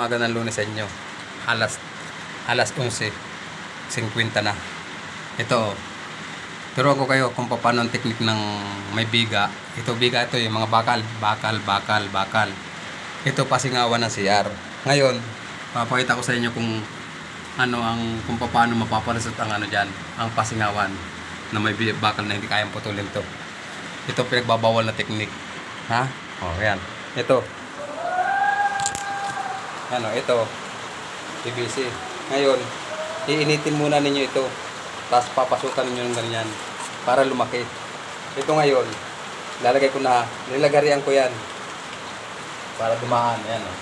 umaga ng lunes sa inyo. Alas, alas 11. 50 na. Ito, turuan ko kayo kung paano ang teknik ng may biga. Ito biga ito yung mga bakal, bakal, bakal, bakal. Ito pasingawan ng CR. Ngayon, papakita ko sa inyo kung ano ang kung paano mapapalusot ang ano diyan, ang pasingawan na may bakal na hindi kayang putulin to. Ito pinagbabawal na teknik. Ha? Oh, yan. Ito. Ano, ito. PVC. Ngayon, iinitin muna ninyo ito. Tapos papasukan ninyo ng ganyan para lumaki. Ito ngayon, lalagay ko na, nilagarian ko yan. Para dumaan. Ayan o.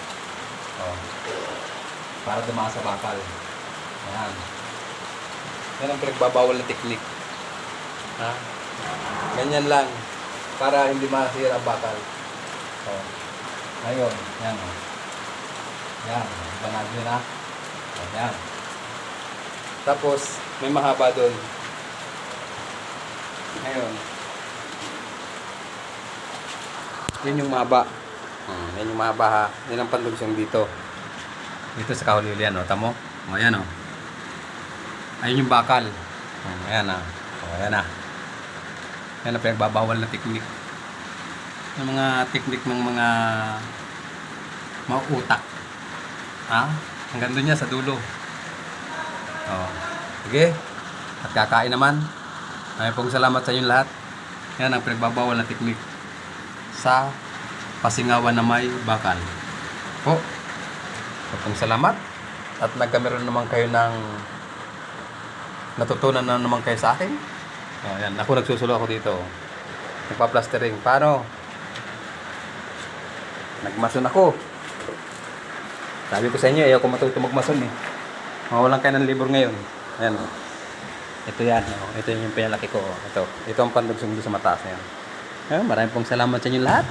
Oh. Para dumaan sa bakal. Ayan. Yan ang pinagbabawal na teknik. Ha? Ganyan lang. Para hindi masira ang bakal. Oh. Ngayon, yan o. Yan. Banag nyo na. Ayan. Tapos, may mahaba doon. Ngayon. Yan yung mahaba. Hmm, yan yung mahaba ha. Yan ang pandugsong dito. Dito sa kahulili yan o. Tamo? O yan o. Ayun yung bakal. Hmm, ayan na. O ayan na. Yan ang pinagbabawal na teknik. Yung mga teknik ng mga mga utak. Ha? Hanggang doon niya sa dulo. Oh. Sige. At kakain naman. Ay pong salamat sa inyong lahat. Yan ang pinagbabawal na teknik sa pasingawan na may bakal. Po. Pong salamat. At nagkameron naman kayo ng natutunan na naman kayo sa akin. Oh, yan. Ako nagsusulo ako dito. Nagpa-plastering. Paano? Nagmason ako. Sabi ko sa inyo, ayaw ko matuto magmason eh. Mawalan kayo ng libur ngayon. Ayan o. Ito yan. Oh. Ito yung pinalaki ko. oh. Ito. Ito ang pandugsong doon sa mataas na yan. Ayan, maraming pong salamat sa inyo lahat.